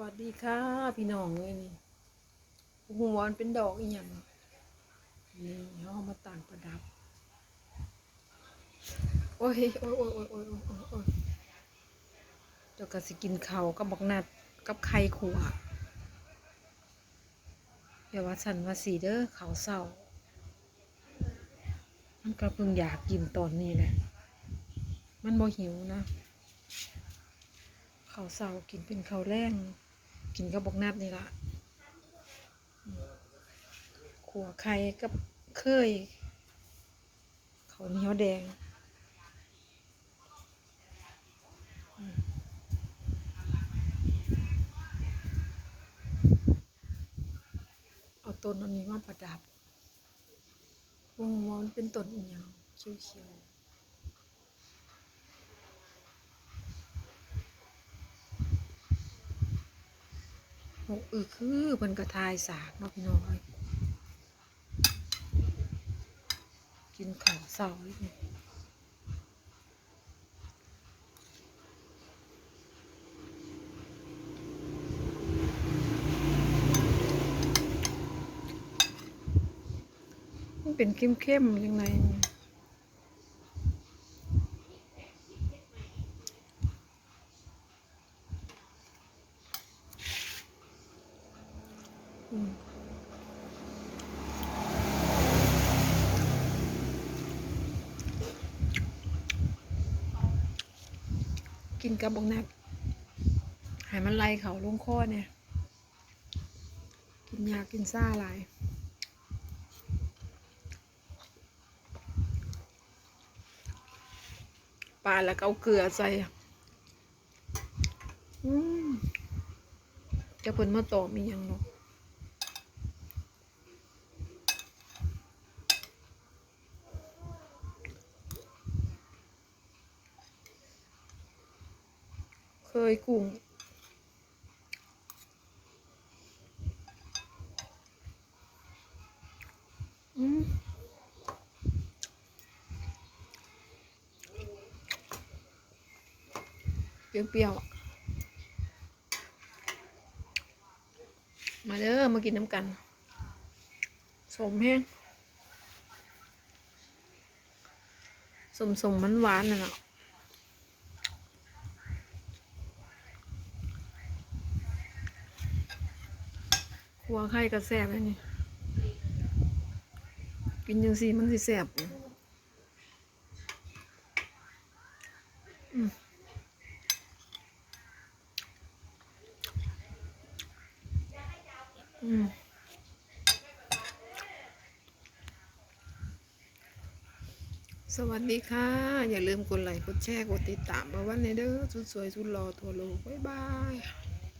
วัสดีค่ะพี่น้องเลยนี่หัวนเป็นดอกอีหยังนี่เขามาต่างประดับ โอ้ยโอ้ยโอ้ยโอ้ยโอ้ยโอ้ยเจ้ากระสิกินเขากับบักนัดกับไข่ขัวเดี๋ยววัาฉันว่าสีเด้อเขาเศร้ามันก็เพิ่งอยากกินตอนนี้แหละ มันบ่หิวนะ เขาเศร้ากินเป็นเขาแรง กินกับบกนัดนี่ละขัวไข่กับเคยข้าวเหนียวแดงเอาต้นอันนี้มาประดับวงวอนเป็นต้นอีหยังเขียวๆ หกอือคือเพิ่นกระทายสากเนาะพี่น้องเอ้ยกินข้าวเสาอีกเป็นเข้มๆยังไงเนี่ยอืม กินกับบงนักให้มันไล่เขาลงคอเนี่ย กินยากินซ่าหลายปลาแล้วก็เอาเกลือใส่อะจะเพิ่นมาต่อมียังเนาะ ยกุ้งอืมเปรี้ยวๆอะมาเด้อมากินน้ำกัน สมแห้งสมสมมันหวานน่ะเนาะ ขัวไข่กระแสบเลยนี่กินยังสีมันสิแสบอืมอืมสวัสดีค่ะ อย่าลืมกดไลค์กดแชร์ กดติดตามมาวันในเด้อสุดสวยสุดหล่อทั่วโลก บ๊ายบาย